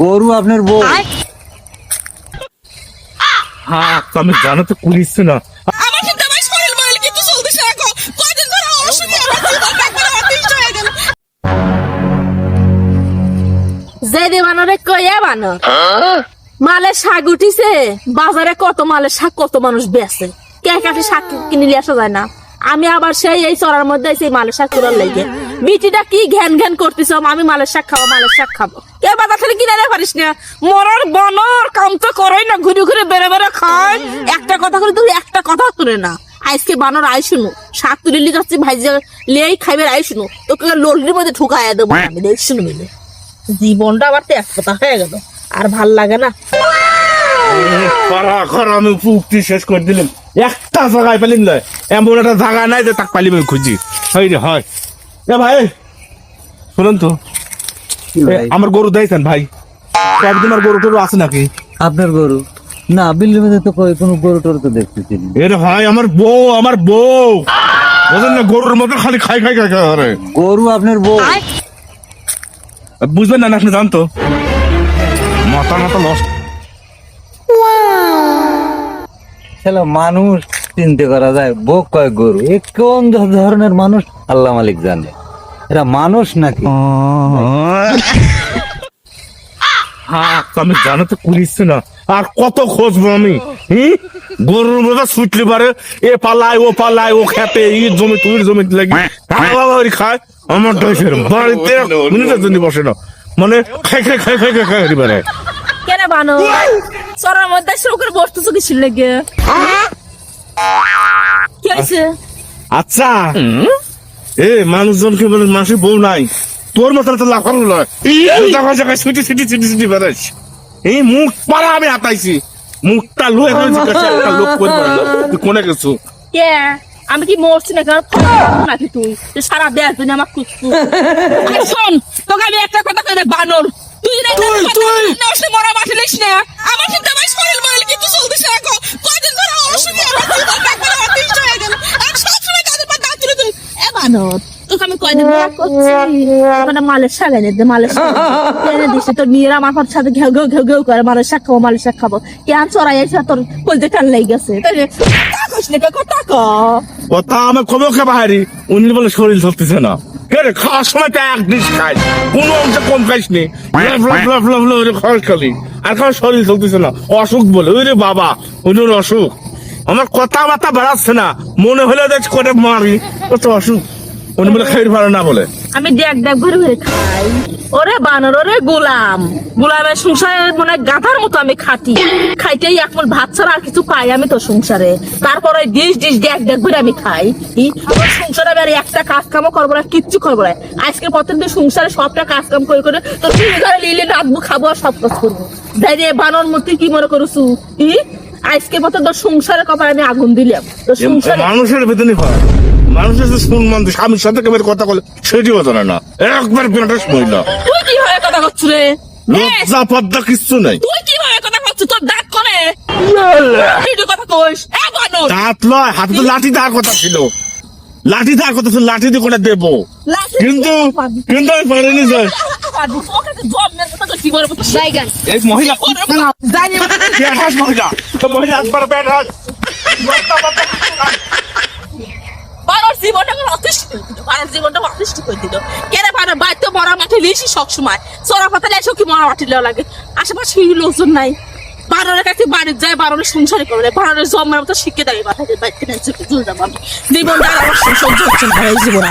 গরু আপনার বউ। হ্যাঁ আমি জানো তো পুলিশ না হয়ে কইয়া মালের শাক উঠিছে বাজারে কত মালের শাক কত মানুষ বেচে। কে কাঠে শাক কিনে নিয়ে আসা যায় না। আমি আবার সেই, এই চড়ার মধ্যে সেই মালের শাক তোলার লেগে। বিটিটা কি ঘ্যান ঘ্যান করতেছ? আমি মালের শাক খাব, মালের শাক খাব। কে বাজার থেকে কিনে পারিস না? মরার বনর কাম তো করেই না, ঘুরে ঘুরে বেড়ে বেড়ে খায়। একটা কথা করে তুই একটা কথা শুনে না। আজকে বানর আই শুনু। শাক তুলে লিয়ে যাচ্ছি ভাই লিয়েই খাইবে আই শুনু। তোকে লোলটির মধ্যে ঠুকাইয়া দেবো আমি দেখ শুনু মিলে। জীবনটা আবার তো এক কথা হয়ে গেল। আর ভালো লাগে না। খরা খরা, আমি উক্তি শেষ করে দিলাম। একটা জায়গায় পেলিম নয় এমন একটা জায়গা নাই যে তাক পালিম খুঁজি। হয় রে হয়। এ ভাই শুনুন তো আমার গরু দিয়েছেন ভাই? তোমার গরু টরু আছে নাকি? আপনার গরু? না মধ্যে তো কোনো গরু টরু তো দেখতেছি। এরে ভাই আমার বউ আমার বউ। বুঝলেন না গরুর মতো খালি খাই খাই খাই খাই গরু আপনার বউ? বুঝবেন না না আপনি জানতো? মাথা মাথা নষ্ট মানুষ চিনতে করা যায় বউ কয় গরু এ কোন ধরনের মানুষ আল্লাহ মালিক জানে এরা মানুষ নাকি হ্যাঁ আমি জানো তো পুলিশ না আর কত খুঁজবো আমি হুম? গরুর মতো ছুটলি পারে এ পালায় ও পালায় ও খেতে ই জমি তুই জমি লাগি খাওয়া খায় আমার ডয়ের বাড়িতে মিনিটের জন্য বসে না মানে খাই খাই খাই খাই খাই খাই পারে কেন বানো? চড়ার মধ্যে শুরু করে বসতেছো কি ছিল লেগে কি হয়েছে আচ্ছা। এ মানুষজনকে বলে মানুষের বউ নাই? তোর মতো তো লাফানো নয় জায়গায় জায়গায় ছুটি ছুটি ছুটি ছুটি বেড়াইছ এই মুখ পাড়া আমি হাতাইছি। মুখটা লুয়ে ফেলেছি কাছে একটা লোক করে পারল তুই কোনে গেছো? কে? আমি কি মরছি না কারণ নাকি তুই? সারা দেশ দুনিয়া আমার কুচকু শোন তোকে আমি একটা কথা কই বানর। তুই তুই তুই। না আসলে মরা মাঠে লিস না। আমার কিন্তু আমার শরীর বলে কিন্তু চলতেছে এখন কয়দিন ধরে অসুবিধা আমার জীবন একবারে অতিষ্ঠ হয়ে গেল। আর সবসময় তাদের পর দাঁত তুলে তুলে এ বানর তোকে আমি কয়দিন ধরে করছি? ওখানে মালের শাক এনে দে মালের শাক। এনে দিছে তোর মেয়েরা আমার ঘর সাথে ঘেউ ঘেউ ঘেউ ঘেউ করে মালের শাক খাব মালের শাক খাব। কে আর চড়াই তোর লেগে গেছে। কথা আমি কবে ওকে বাহারি উনি বলে শরীর চলতেছে না। কে রে খাওয়ার সময় তো এক ডিশ খাই কোনো অংশ কম খাইস নি করে খাওয়ার খালি আর খাওয়ার শরীর চলতেছে না অসুখ বলে ওই রে বাবা উনি অসুখ। আমার কথাবার্তা বেড়াচ্ছে না। মনে হলে দেখ মারি। কত অসুখ। উনি বলে খাই ভালো না বলে। আমি দেখ দেখ ঘুরে ঘুরে খাই। ওরে বানর ওরে গোলাম। গোলামের সংসারে মনে গাধার মতো আমি খাটি। খাইতেই ভাত ছাড়া আর কিছু পাই আমি তো সংসারে। তারপরে ডিশ ডিশ দেখ দেখ ঘুরে আমি খাই। আমার সংসারে আমি আর একটা কাজ কামও করব না কিচ্ছু করব না। আজকে প্রত্যেকদিন সংসারে সবটা কাজ কাম করে করে তো সংসারে লিলে রাখব খাব আর সব কাজ করব। রে বানর মূর্তি কি মনে করছু ই আজকে পথে তোর সংসারের কপালে আমি আগুন দিলাম। তোর সংসারে মানুষের বেতনই মানুষের যে শুনমান স্বামীর সাথে কেমন কথা বলে সেটিও জানে না একবার পেটাস মহিলা। তুই কি ভাবে কথা করছ রে? লজ্জা পদ্মা কিচ্ছু নাই। তুই কি ভাবে কথা করছ? তোর দাঁত করে কথা কইস। দাঁত লয় হাতে তো লাঠি দেওয়ার কথা ছিল। লাঠি দেওয়ার কথা ছিল লাঠি দিয়ে করে দেবো। কিন্তু কিন্তু আমি পারিনি যে এই মহিলা মহিলা। মহিলা বারোর জীবনটা অতিষ্ঠ করে দিল, বারোর জীবনটা অতিষ্ঠ করে দিল। কেরে বারো, বাড়িতে বড় মাঠে লিসি সবসময়। চোরা পাতা এসেও কি মরা মাঠে লাগে। আশেপাশে লোকজন নাই। বারোরের কাছে বাড়ি যায়, বারোর সংসারে করে বারোর জন্মের মতো শিখে দেয় বাড়িতে বাড়িতে জীবনটা আমার সহ্য হচ্ছে না জীবন